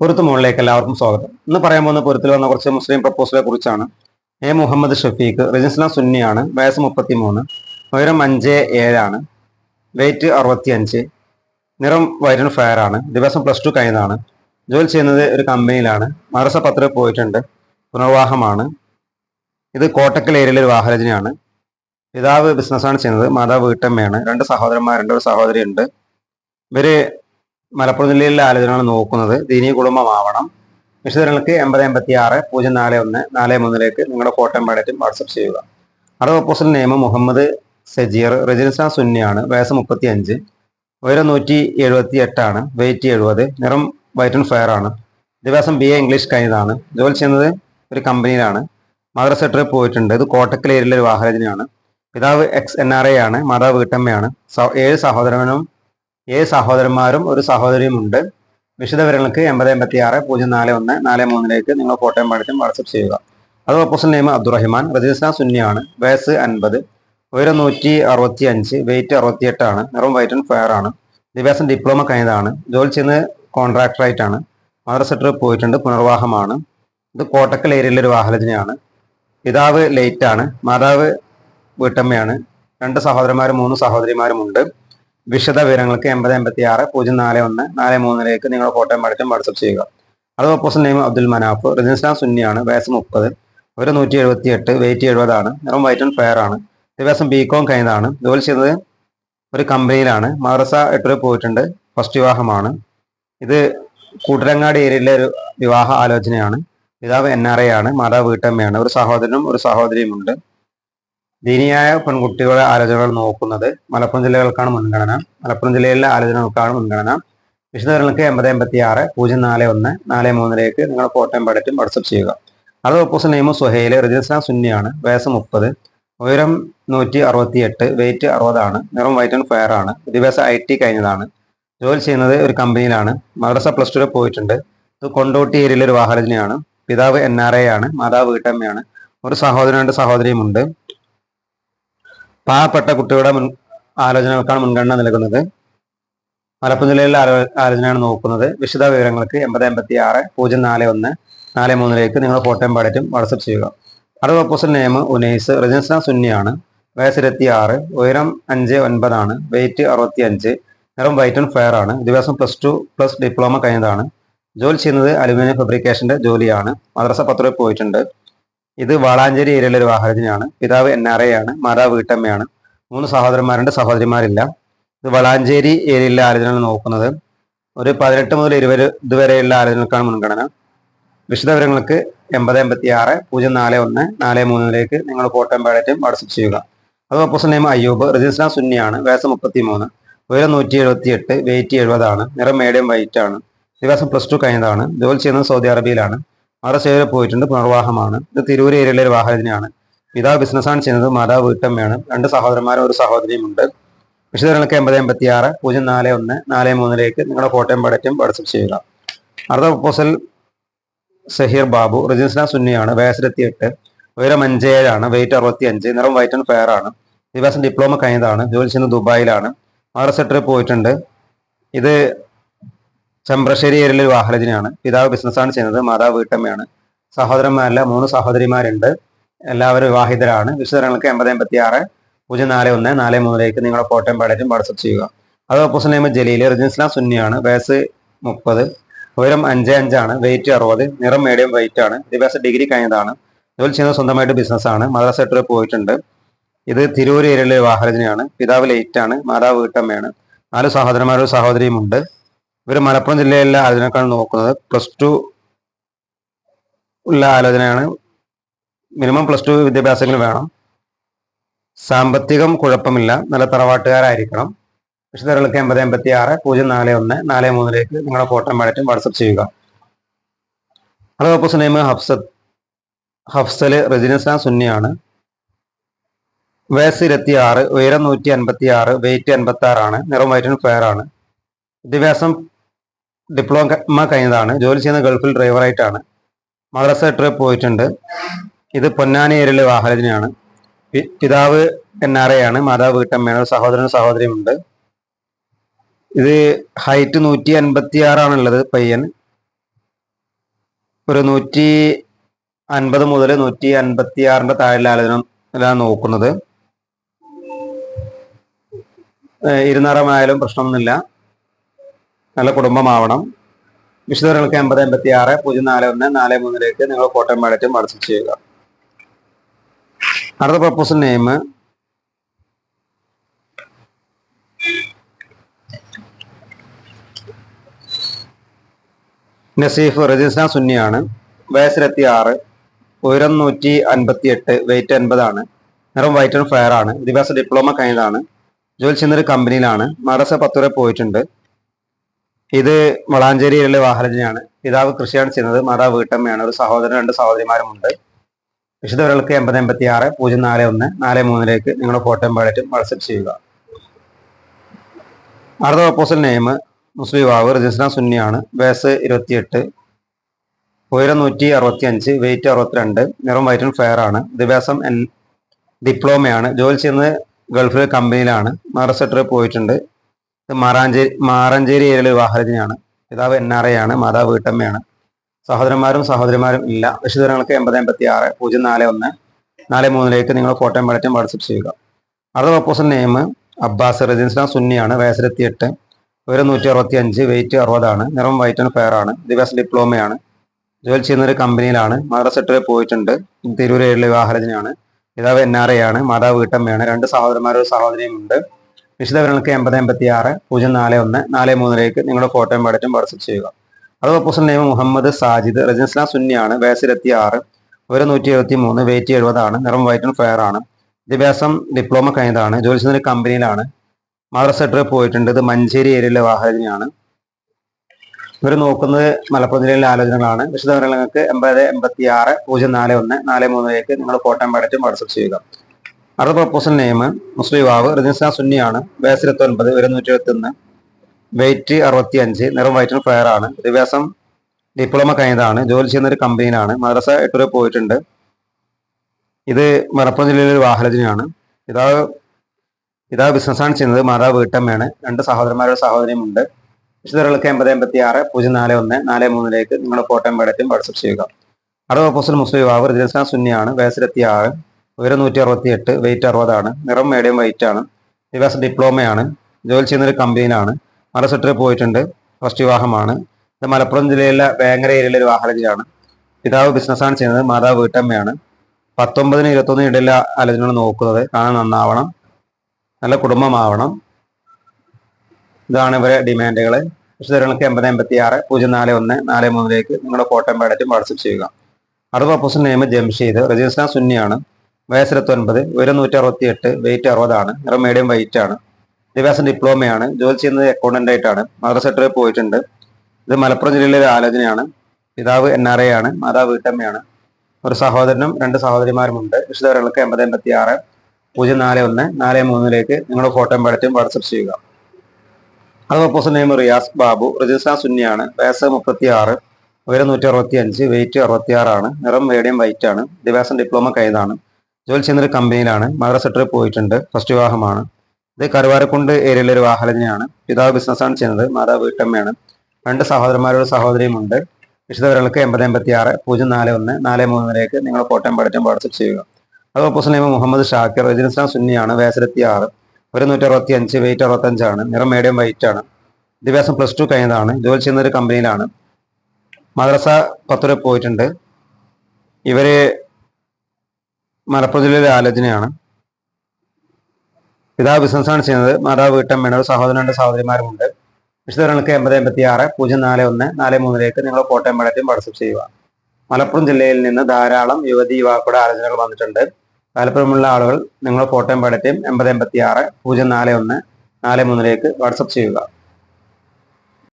പൊരുത്ത് മുകളിലേക്ക് എല്ലാവർക്കും സ്വാഗതം. ഇന്ന് പറയാൻ പോകുന്ന പൊരുത്തിൽ വന്ന കുറച്ച് മുസ്ലിം പ്രപ്പോസലെ കുറിച്ചാണ്. എ മുഹമ്മദ് ഷഫീഖ് രജിസ്ന സുന്നിയാണ് വയസ്സ് മുപ്പത്തി മൂന്ന് ഉയരം അഞ്ച് ഏഴാണ് വെയിറ്റ് അറുപത്തി അഞ്ച് നിറം വൈരൻ ഫയർ ആണ് ദിവസം പ്ലസ് ടു കഴിഞ്ഞതാണ് ജോലി ചെയ്യുന്നത് ഒരു കമ്പനിയിലാണ് മദ്രസ പത്ര പോയിട്ടുണ്ട് പുനർവാഹമാണ് ഇത് കോട്ടക്കൽ ഏരിയയിലെ ഒരു വാഹരചനയാണ് പിതാവ് ബിസിനസ്സാണ് ചെയ്യുന്നത് മാതാവ് വീട്ടമ്മയാണ് രണ്ട് സഹോദരന്മാരുണ്ട് ഒരു സഹോദരിയുണ്ട് ഇവർ മലപ്പുറം ജില്ലയിലെ ആലോചനകൾ നോക്കുന്നത് ദീനീ കുടുംബമാവണം. വിശദങ്ങൾക്ക് എൺപത് എൺപത്തി ആറ് പൂജ്യം നാല് ഒന്ന് നാല് മൂന്നിലേക്ക് നിങ്ങളുടെ ഫോട്ടോയും പാടറ്റും വാട്സപ്പ് ചെയ്യുക. അടുത്ത ഓപ്പോസിറ്റ് നിയമം മുഹമ്മദ് സജീർ റജിൻസ സുന്നിയാണ് വയസ്സ് മുപ്പത്തി അഞ്ച് ഉയരം നൂറ്റി എഴുപത്തി എട്ടാണ് വെയിറ്റ് എഴുപത് നിറം വൈറ്റ് ആൻഡ് ഫയർ ആണ്. ദിവസം ബി എ ഇംഗ്ലീഷ് കഴിഞ്ഞതാണ്. ജോലി ചെയ്യുന്നത് ഒരു കമ്പനിയിലാണ്. മദ്രസ ട്രിപ്പ് പോയിട്ടുണ്ട്. ഇത് കോട്ടക്കൽ ഒരു വാഹനജനാണ് പിതാവ് എക്സ് എൻ ആർ എ ആണ്. മാതാവ് വീട്ടമ്മയാണ്. ഏഴ് സഹോദരനും ഏഴ് സഹോദരന്മാരും ഒരു സഹോദരിയും ഉണ്ട് വിശദവിവരങ്ങൾക്ക് എൺപത് എൺപത്തി ആറ് പൂജ്യം നാല് ഒന്ന് നാല് മൂന്നിലേക്ക് നിങ്ങൾ ഫോട്ടോയും പഠിച്ചും വാട്സപ്പ് ചെയ്യുക. അത് ഓപ്പോസിറ്റ് നെയിം അബ്ദുറഹിമാൻ റജിസ്ന സുന്നിയാണ് വയസ്സ് അൻപത് ഉയരം നൂറ്റി അറുപത്തി അഞ്ച് വെയിറ്റ് അറുപത്തിയെട്ടാണ് നിറം വൈറ്റ് ആൻഡ് ഫയർ ആണ് വിദ്യാഭ്യാസം ഡിപ്ലോമ കഴിഞ്ഞതാണ് ജോലി ചെയ്യുന്നത് കോൺട്രാക്ടറായിട്ടാണ് മദ്രസ ട്രിപ്പ് പോയിട്ടുണ്ട് പുനർവാഹമാണ് ഇത് കോട്ടക്കൽ ഏരിയയിലെ ഒരു വാഹനജനയാണ് പിതാവ് ലേറ്റ് ആണ് മാതാവ് വീട്ടമ്മയാണ് രണ്ട് സഹോദരന്മാരും മൂന്ന് സഹോദരിമാരും ഉണ്ട്. വിശദ വിവരങ്ങൾക്ക് എൺപത് എൺപത്തി ആറ് പൂജ്യം നാല് ഒന്ന് നാല് മൂന്നിലേക്ക് നിങ്ങൾ ഫോട്ടോ പഠിച്ചും വാട്സപ്പ് ചെയ്യുക. അത് ഓപ്പോസിറ്റ് നെയിം അബ്ദുൽ മനാഫ്. റജിസ്ലാം സുന്നിയാണ്. വയസ്സ് മുപ്പത്. ഒരു നൂറ്റി എഴുപത്തി എട്ട് വെയിറ്റ് എഴുപതാണ്. നിറം വൈറ്റ് ആൻഡ് ഫെയർ ആണ്. ദിവസം ബി കോം കഴിഞ്ഞതാണ്. ജോലി ചെയ്യുന്നത് ഒരു കമ്പനിയിലാണ് മദ്രസ എട്ടൂർ പോയിട്ടുണ്ട്. ഫസ്റ്റ് വിവാഹമാണ്. ഇത് കൂട്ടരങ്ങാടി ഏരിയയിലെ ഒരു വിവാഹ ആലോചനയാണ്. പിതാവ് എൻ ആർ ഐ ആണ്. മാതാവ് വീട്ടമ്മയാണ്. ഒരു സഹോദരനും ഒരു സഹോദരിയും ഉണ്ട്. ദീനിയായ പെൺകുട്ടികളുടെ ആലോചനകൾ നോക്കുന്നത് മലപ്പുറം ജില്ലകൾക്കാണ് മുൻഗണന. മലപ്പുറം ജില്ലയിലെ ആലോചനകൾക്കാണ് മുൻഗണന. വിശദങ്ങൾക്ക് എൺപത് എൺപത്തി ആറ് പൂജ്യം നാല് ഒന്ന് നാല് മൂന്നിലേക്ക് നിങ്ങൾ ഫോട്ടോയും പടറ്റും വാട്സപ്പ് ചെയ്യുക. അത് ഓപ്പോസിറ്റ് നെയിം സുഹേൽ രജിസ്ട്രാൻ സുന്നിയാണ് വയസ്സ് മുപ്പത് ഉയരം നൂറ്റി അറുപത്തി എട്ട് വെയിറ്റ് അറുപതാണ് നിറം വൈറ്റ് ആൻഡ് ഫയർ ആണ് വിദ്യാഭ്യാസം ഐ ടി കഴിഞ്ഞതാണ് ജോലി ചെയ്യുന്നത് ഒരു കമ്പനിയിലാണ് മദ്രസ പ്ലസ് ടു പോയിട്ടുണ്ട് ഇത് കൊണ്ടോട്ടി ഏരിയയിലെ ഒരു വാഹനജനെയാണ് പിതാവ് എൻ ആർ എ ആണ് മാതാവ് വീട്ടമ്മയാണ് ഒരു സഹോദരൻ രണ്ട് സഹോദരിയുമുണ്ട് പാവപ്പെട്ട കുട്ടികളുടെ മുൻ ആലോചനകൾക്കാണ് മുൻഗണന നൽകുന്നത്. മലപ്പുറം ജില്ലയിലെ ആലോ- ആലോചനയാണ് നോക്കുന്നത്. വിശദ വിവരങ്ങൾക്ക് എൺപത് എൺപത്തി ആറ് പൂജ്യം നാല് ഒന്ന് നാല് മൂന്നിലേക്ക് നിങ്ങൾ ഫോട്ടോയും പാടറ്റും വാട്സപ്പ് ചെയ്യുക. അടുത്ത ഓപ്പോസിറ്റ് നെയിം ഉനൈസ് റജിൻസ സുന്നിയാണ്. വയസ്സ് ഇരുപത്തി ആറ് ഉയരം അഞ്ച് ഒൻപതാണ് വെയിറ്റ് അറുപത്തി അഞ്ച് നിറം വൈറ്റ് ആൻഡ് ഫെയർ ആണ്. ദിവസം പ്ലസ് ടു പ്ലസ് ഡിപ്ലോമ കഴിഞ്ഞതാണ്. ജോലി ചെയ്യുന്നത് അലുമിനിയം ഫാബ്രിക്കേഷന്റെ ജോലിയാണ്. മദ്രസ പത്ര പോയിട്ടുണ്ട്. ഇത് വാളാഞ്ചേരി ഏരിയയിലെ ഒരു വാഹനത്തിനാണ് പിതാവ് എൻ ആർ എ ആണ് മാതാവ് വീട്ടമ്മയാണ്. മൂന്ന് സഹോദരന്മാരുണ്ട് സഹോദരിമാരില്ല. ഇത് വളാഞ്ചേരി ഏരിയയിലെ ആലോചനകൾ നോക്കുന്നത്. ഒരു പതിനെട്ട് മുതൽ ഇരുപത് ഇതുവരെയുള്ള ആലോചനകൾക്കാണ് മുൻഗണന. വിശദവിവരങ്ങൾക്ക് എൺപത് എൺപത്തി ആറ് പൂജ്യം നാല് ഒന്ന് നാല് മൂന്നിലേക്ക് നിങ്ങൾ കോട്ടയം പാടറ്റും വാട്സപ്പ് ചെയ്യുക. അത് ഓപ്പോസിറ്റ് നെയിം അയ്യൂബ് രജിസ്ട്രാൻ സുന്നിയാണ് വയസ്സ് മുപ്പത്തി മൂന്ന് ഉയരം നൂറ്റി എഴുപത്തി എട്ട് വെയിറ്റ് എഴുപതാണ് നിറം മീഡിയം വൈറ്റ് ആണ് ദിവസം പ്ലസ് ടു കഴിഞ്ഞതാണ് ജോലി ചെയ്യുന്നത് സൗദി അറേബ്യയിലാണ്. അവിടെ സേവരെ പോയിട്ടുണ്ട്. പുനർവാഹമാണ് ഇത് തിരൂർ ഏരിയയിലെ ഒരു വാഹനത്തിനാണ് പിതാവ് ബിസിനസ്സാണ് ചെയ്യുന്നത്. മാതാവ് വീട്ടമ്മയാണ്. രണ്ട് സഹോദരന്മാരും ഒരു സഹോദരിയുമുണ്ട്. വിശദങ്ങൾക്ക് എൺപത് എൺപത്തി ആറ് പൂജ്യം നാല് ഒന്ന് നാല് മൂന്നിലേക്ക് നിങ്ങളുടെ ഫോട്ടോയും പടറ്റും വാട്സപ്പ് ചെയ്യുക. അടുത്ത പ്രപ്പോസൽ സഹീർ ബാബു റിജിൻസ്ന സുന്നിയാണ് വയസ്സിലെത്തി എട്ട് ഉയരം അഞ്ച് ഏഴാണ് വെയിറ്റ് അറുപത്തി അഞ്ച് നിറം വൈറ്റ് ആൻഡ് ഫയർ ആണ്. ദിവസം ഡിപ്ലോമ കഴിഞ്ഞതാണ് ജോലി ചെയ്യുന്നത് ദുബായിലാണ്. ആർ എസ് ട്രിപ്പ് പോയിട്ടുണ്ട്. ഇത് ചെമ്പ്രശ്ശേരി ഏരിയയിലെ വാഹനജനാണ് പിതാവ് ബിസിനസ്സാണ് ചെയ്യുന്നത് മാതാവ് വീട്ടമ്മയാണ്. സഹോദരന്മാരല്ല മൂന്ന് സഹോദരിമാരുണ്ട്. എല്ലാവരും വിവാഹിതരാണ്. വിശദങ്ങൾക്ക് എൺപത് എൺപത്തി ആറ് പൂജ്യം നാല് ഒന്ന് നാല് മൂന്നിലേക്ക് നിങ്ങളുടെ ഫോട്ടോയും പാടേറ്റും വാട്സപ്പ് ചെയ്യുക. അത് ഓപ്പോസിറ്റ് നെയ്മ ജലീൽ റജിൻസ്ലാം സുന്നിയാണ്. വയസ്സ് മുപ്പത് ഉയരം അഞ്ച് അഞ്ചാണ് വെയിറ്റ് അറുപത് നിറം മീഡിയം വെയിറ്റ് ആണ്. വിദ്യാഭ്യാസ ഡിഗ്രി കഴിഞ്ഞതാണ്. ജോലി ചെയ്യുന്നത് സ്വന്തമായിട്ട് ബിസിനസ്സാണ് മദ്രാസ് സെക്ടറിൽ പോയിട്ടുണ്ട്. ഇത് തിരൂർ ഏരിയയിലെ വാഹനജനെയാണ് പിതാവ് ലേറ്റ് ആണ് മാതാവ് വീട്ടമ്മയാണ്. നാല് സഹോദരന്മാരും സഹോദരിയും ഉണ്ട്. ഇവർ മലപ്പുറം ജില്ലയിലെ ആലോചനക്കാണ് നോക്കുന്നത്. പ്ലസ് ടു ഉള്ള ആലോചനയാണ്. മിനിമം പ്ലസ് ടു വിദ്യാഭ്യാസങ്ങൾ വേണം. സാമ്പത്തികം കുഴപ്പമില്ല. നല്ല തറവാട്ടുകാരായിരിക്കണം. വിശദങ്ങൾക്ക് എൺപത് എൺപത്തി ആറ് പൂജ്യം നാല് ഒന്ന് നാല് മൂന്നിലേക്ക് നിങ്ങളുടെ ഫോട്ടോ പാടറ്റും വാട്സപ്പ് ചെയ്യുക. അത് ഓപ്പോസ് നെയിം ഹഫ്സത്ത്. ഹഫ്സൽ റജിനസ സുന്നിയാണ്. വയസ്സ് ഇരുപത്തി ആറ് ഉയരം നൂറ്റി അൻപത്തി ആറ് വെയിറ്റ് അൻപത്തി ആറാണ് നിറം വൈറ്റിന് ഫെയർ ആണ്. വിദ്യാഭ്യാസം ഡിപ്ലോമ കഴിഞ്ഞതാണ്. ജോലി ചെയ്യുന്ന ഗൾഫിൽ ഡ്രൈവറായിട്ടാണ്. മദ്രസ ട്രിപ്പ് പോയിട്ടുണ്ട്. ഇത് പൊന്നാനി ഏരിയയിലെ വാഹനത്തിനാണ് പിതാവ് എൻ ആർ എ ആണ് മാതാവ് വീട്ടമ്മയാണ്. സഹോദരനും സഹോദരിയുമുണ്ട്. ഇത് ഹൈറ്റ് നൂറ്റി അൻപത്തി ആറാണുള്ളത് പയ്യൻ. ഒരു നൂറ്റി അൻപത് മുതൽ നൂറ്റി അൻപത്തി ആറിന്റെ താഴെ ആലോചന നോക്കുന്നത് ഇരുന്നാറമായാലും പ്രശ്നമൊന്നുമില്ല. നല്ല കുടുംബമാവണം. വിശദങ്ങൾക്ക് എൺപത് എൺപത്തി ആറ് പൂജ്യം നാല് ഒന്ന് നാല് മൂന്നിലേക്ക് നിങ്ങൾ കോട്ടയം വാലറ്റും വാട്സപ്പ് ചെയ്യുക. അടുത്ത പ്രപ്പോസൽ നെയിം നസീഫ് റജിസ്ന സുന്നിയാണ്. വയസ്സിലെത്തി ആറ് ഉയരം നൂറ്റി അൻപത്തി എട്ട് വെയിറ്റ് അൻപതാണ് നിറം വൈറ്റ് ആൻഡ് ഫയർ ആണ്. വിദ്യാഭ്യാസ ഡിപ്ലോമ കഴിഞ്ഞതാണ്. ജോലി ചെയ്യുന്ന ഒരു കമ്പനിയിലാണ് മദ്രസ പത്ത് വരെ പോയിട്ടുണ്ട്. ഇത് വളാഞ്ചേരിയിലെ വാഹനജനാണ്. പിതാവ് കൃഷിയാണ് ചെയ്യുന്നത്. മാതാവ് വീട്ടമ്മയാണ്. ഒരു സഹോദരൻ രണ്ട് സഹോദരിമാരുമുണ്ട്. വിശുദ്ധവരൾക്ക് എൺപത് എൺപത്തി ആറ് പൂജ്യം നാല് ഒന്ന് നാല് മൂന്നിലേക്ക് നിങ്ങളുടെ ഫോട്ടോയും ബാലറ്റും വാട്സപ്പ് ചെയ്യുക. അടുത്ത പ്രപ്പോസൽ നെയിം മുസ്ലിം യുവാവ് രജിസ്ന സുന്നിയാണ്. വയസ്സ് ഇരുപത്തിയെട്ട് ഉയരം നൂറ്റി അറുപത്തി അഞ്ച് വെയിറ്റ് അറുപത്തിരണ്ട് നിറം വൈറ്റ് ഫെയർ ആണ്. ദിവസം എൻ ഡിപ്ലോമയാണ് ജോലി ചെയ്യുന്നത് ഗൾഫിലെ കമ്പനിയിലാണ് മറസെറ്റർ പോയിട്ടുണ്ട്. ഇത് മാറാഞ്ചേരി മാറാഞ്ചേരി ഏരിയയിലെ വിവാഹരചനയാണ് പിതാവ് എൻ ആർ ഐ ആണ് മാതാവ് വീട്ടമ്മയാണ്. സഹോദരന്മാരും സഹോദരിമാരും ഇല്ല. വിശദങ്ങൾക്ക് എൺപത് എൺപത്തി ആറ് പൂജ്യം നാല് ഒന്ന് നാല് മൂന്നിലേക്ക് നിങ്ങൾ ഫോട്ടോയും പടറ്റും വാട്സപ്പ് ചെയ്യുക. അടുത്ത പ്രപ്പോസൽ നെയിം അബ്ബാസ് റജിൻസ്ലാം സുന്നിയാണ് വയസ്സിലെത്തിയെട്ട് ഉയരം നൂറ്റി അറുപത്തി അഞ്ച് വെയിറ്റ് അറുപതാണ് നിറം വൈറ്റ് ആൻഡ് ഫെയർ ആണ് വിദ്യാഭ്യാസ ഡിപ്ലോമയാണ് ജോലി ചെയ്യുന്ന ഒരു കമ്പനിയിലാണ് മദ്രസെട്ടിൽ പോയിട്ടുണ്ട് തിരൂർ ഏരിയയിലെ വിവാഹരചനയാണ് പിതാവ് എൻ ആർ ഐ ആണ് മാതാവ് വീട്ടമ്മയാണ് രണ്ട് സഹോദരന്മാരും സഹോദരിയും ഉണ്ട്. വിശദവിവരങ്ങൾക്ക് എൺപത് എൺപത്തി ആറ് പൂജ്യം നാല് ഒന്ന് നാല് മൂന്നിലേക്ക് നിങ്ങളുടെ ഫോട്ടോയും പാടറ്റും വാട്സപ്പ് ചെയ്യുക. അത് പ്രപ്പോസൽ നെയ്മ മുഹമ്മദ് സാജിദ് റജിസ്ലാം സുന്നിയാണ് വയസ്സിലെത്തി ആറ് ഒരു നൂറ്റി എഴുപത്തി മൂന്ന് വെയിറ്റ് എഴുപതാണ് നിറം വൈറ്റ് ആൻഡ് ഫെയർ ആണ് വിദ്യാഭ്യാസം ഡിപ്ലോമ കഴിഞ്ഞതാണ് ജോലി ചെയ്യുന്ന ഒരു കമ്പനിയിലാണ് മദർ മദ്രസെട്ടറിൽ പോയിട്ടുണ്ട് ഇത് മഞ്ചേരി ഏരിയയിലെ വാഹനയാണ് ഇവർ നോക്കുന്നത് മലപ്പുറം ജില്ലയിലെ ആലോചനകളാണ്. വിശദവിവരങ്ങൾക്ക് എൺപത് എൺപത്തി ആറ് പൂജ്യം നാല് ഒന്ന് നാല് മൂന്നിലേക്ക് നിങ്ങൾ കോട്ടയം പാടറ്റും വാട്സപ്പ് ചെയ്യുക. അടുത്ത പ്രപ്പോസൽ നെയിം മുസ്ലിം യുവാവ് റജിസ്ന സുന്നിയാണ് ഒരു നൂറ്റി എഴുപത്തി ഒന്ന് വെയിറ്റ് അറുപത്തി അഞ്ച് നിറം ആൻഡ് ഫയർ ആണ്. വിദ്യാഭ്യാസം ഡിപ്ലോമ കഴിഞ്ഞതാണ്. ജോലി ചെയ്യുന്ന ഒരു കമ്പനിയിലാണ് മദ്രസ എട്ട് രൂപ പോയിട്ടുണ്ട്. ഇത് മലപ്പുറം ജില്ലയിലെ ഒരു വാഹനജനയാണ് പിതാവ് പിതാവ് ബിസിനസ്സാണ് ചെയ്യുന്നത്. മാതാവ് വീട്ടമ്മയാണ്. രണ്ട് സഹോദരന്മാരുടെ സഹോദരിയും ഉണ്ട് വിശദങ്ങൾക്ക് എൺപത് എൺപത്തി ആറ് പൂജ്യം നാല് ഒന്ന് നാല് മൂന്നിലേക്ക് നിങ്ങളുടെ ഫോട്ടോയും പടറ്റും വാട്സപ്പ് ചെയ്യുക. അടുത്ത പ്രപ്പോസൽ മുസ്ലിം യുവാവ് റിജൻസാ സുന്നിയാണ് വയസ്സിലെത്തി ആറ് ഉയരം നൂറ്റി അറുപത്തി എട്ട് വെയിറ്റ് അറുപതാണ്. നിറം മീഡിയം വെയിറ്റ് ആണ്. വിദ്യാഭ്യാസം ഡിപ്ലോമയാണ് ജോലി ചെയ്യുന്ന ഒരു കമ്പനിയിലാണ് മലസെട്ടിൽ പോയിട്ടുണ്ട്. ഫസ്റ്റ് വിവാഹമാണ്. ഇത് മലപ്പുറം ജില്ലയിലെ വേങ്ങര ഏരിയയിലെ ഒരു വാഹനജിയാണ് പിതാവ് ബിസിനസ്സാണ് ചെയ്യുന്നത്. മാതാവ് വീട്ടമ്മയാണ്. പത്തൊമ്പതിന് ഇരുപത്തൊന്നിന് ഇടയിൽ ആലോചനകൾ നോക്കുന്നത്. കാണാൻ നന്നാവണം. നല്ല കുടുംബമാവണം. ഇതാണ് ഇവരെ ഡിമാൻഡുകൾ വിശദങ്ങൾക്ക് എൺപത് എൺപത്തി ആറ് പൂജ്യം നാല് ഒന്ന് നാല് മൂന്നിലേക്ക് നിങ്ങളുടെ ഫോട്ടോ പാടറ്റും വാട്സപ്പ് ചെയ്യുക. അടുത്ത പ്രപ്പോസൽ നെയിം ജംഷീദ് രജിസ്ട്രാൻ സുന്നിയാണ്. വയസ്സിലെത്തി ഒൻപത് ഉയരം നൂറ്റി അറുപത്തി എട്ട് വെയിറ്റ് അറുപതാണ് നിറം മീഡിയം വെയിറ്റ് ആണ്. വിദ്യാഭ്യാസം ഡിപ്ലോമയാണ് ജോലി ചെയ്യുന്നത് അക്കൗണ്ടന്റ് ആയിട്ടാണ്. മദർ സെക്രട്ടറി പോയിട്ടുണ്ട്. ഇത് മലപ്പുറം ജില്ലയിലെ ഒരു ആലോചനയാണ്. പിതാവ് എൻ ആർ എ ആണ്. മാതാവ് വീട്ടമ്മയാണ്. ഒരു സഹോദരനും രണ്ട് സഹോദരിമാരുമുണ്ട്. വിശദവിവരങ്ങൾക്ക് എൺപത് എൺപത്തി ആറ് പൂജ്യം നാല് ഒന്ന് നാല് മൂന്നിലേക്ക് നിങ്ങളുടെ ഫോട്ടോയും പഠിച്ചും വാട്സപ്പ് ചെയ്യുക. അത് പ്രപ്പോസൽ നെയിം റിയാസ് ബാബു രജിസ്ട്രാൻ സുന്നിയാണ്. വയസ്സ് മുപ്പത്തി ആറ് ഉയരം നൂറ്റി അറുപത്തി അഞ്ച് വെയിറ്റ് അറുപത്തി ആറാണ് നിറം മീഡിയം വൈറ്റ് ആണ്. വിദ്യാഭ്യാസം ഡിപ്ലോമ കഴിഞ്ഞതാണ് ജോലി ചെയ്യുന്ന ഒരു കമ്പനിയിലാണ് സെക്ടറിൽ പോയിട്ടുണ്ട്. ഫസ്റ്റ് വിവാഹമാണ്. ഇത് കരുവാരക്കുണ്ട് ഏരിയയിലെ ഒരു പിതാവ് ബിസിനസ്സാണ് ചെയ്യുന്നത്. മാതാവ് വീട്ടമ്മയാണ്. രണ്ട് സഹോദരന്മാരുടെ സഹോദരിയും ഉണ്ട് വിശദവിവരങ്ങൾക്ക് എൺപത് എൺപത്തി ആറ് പൂജ്യം നാല് ഒന്ന് നാല് മൂന്നിലേക്ക് നിങ്ങൾ കോട്ടയം പടറ്റും വാട്സപ്പ് ചെയ്യുക. അത് ഓപ്പോസ് നെയിം മുഹമ്മദ് ഷാക്കിർ രജനിസ്ലാം സുന്നിയാണ് വയസ്സിലെത്തി ആറ് ഒരു നൂറ്റി അറുപത്തി അഞ്ച് വെയിറ്റ് അറുപത്തഞ്ചാണ്. നിറം മീഡിയം വൈറ്റ് ആണ്. വിദ്യാഭ്യാസം പ്ലസ് ടു കഴിഞ്ഞതാണ്. ജോലി ചെയ്യുന്ന ഒരു കമ്പനിയിലാണ്. മദ്രസ പത്തുവരെ പോയിട്ടുണ്ട്. ഇവർ മലപ്പുറം ജില്ലയിലെ ആലോചനയാണ്. പിതാവ് ബിസിനസ്സാണ് ചെയ്യുന്നത്. മാതാവ് വീട്ടമ്മയാണ് ഒരു സഹോദരൻ സഹോദരിമാരുമുണ്ട്. വിശദങ്ങൾക്ക് എൺപത് എൺപത്തി ആറ് പൂജ്യം നാല് ഒന്ന് നാല് മൂന്നിലേക്ക് നിങ്ങൾ കോട്ടയം പടറ്റും വാട്സപ്പ് ചെയ്യുക. മലപ്പുറം ജില്ലയിൽ നിന്ന് ധാരാളം യുവതി യുവാക്കളുടെ ആലോചനകൾ വന്നിട്ടുണ്ട്. താല്പര്യമുള്ള ആളുകൾ നിങ്ങൾ കോട്ടയം പടറ്റും എൺപത് എൺപത്തി ആറ് പൂജ്യം നാല് ഒന്ന് നാല് മൂന്നിലേക്ക് വാട്സപ്പ് ചെയ്യുക.